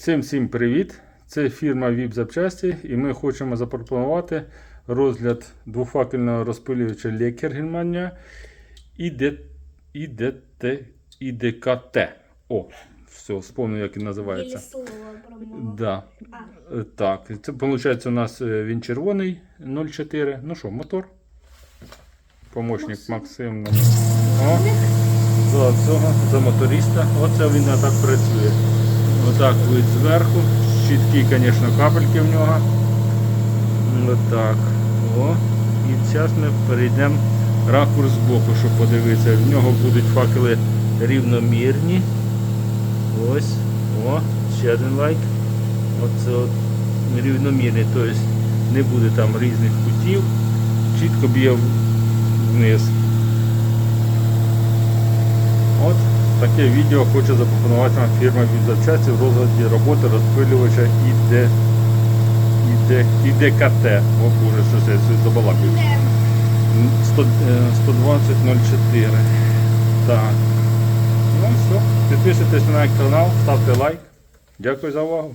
Всім всім привіт! Це фірма VIP запчасті і ми хочемо запропонувати розгляд двофакельного розпилювача Лекер Германія і Д- і ДТ і ДКТ. О, все, вспомнив, як він називається. слово. Да. А, Е, Так, це виходить у нас е, він червоний 0,4. Ну що, мотор. Помощник Максим. нам. О, за за моториста. Оце він так працює. Отак вид зверху. Чіткі, звісно, капельки в нього. Отак. О. І зараз ми перейдемо ракурс з боку, щоб подивитися. В нього будуть факели рівномірні. Ось. О, ще один лайк. Оце от рівномірний, тобто не буде там різних кутів. Чітко б'є вниз. От таке відео хоче запропонувати вам фірма від запчасті в розгляді роботи розпилювача ІД, ІД, ІДКТ. О боже, щось я де? 100, е, 120.04. Так. Ну все. Підписуйтесь на канал, ставте лайк. Дякую за увагу.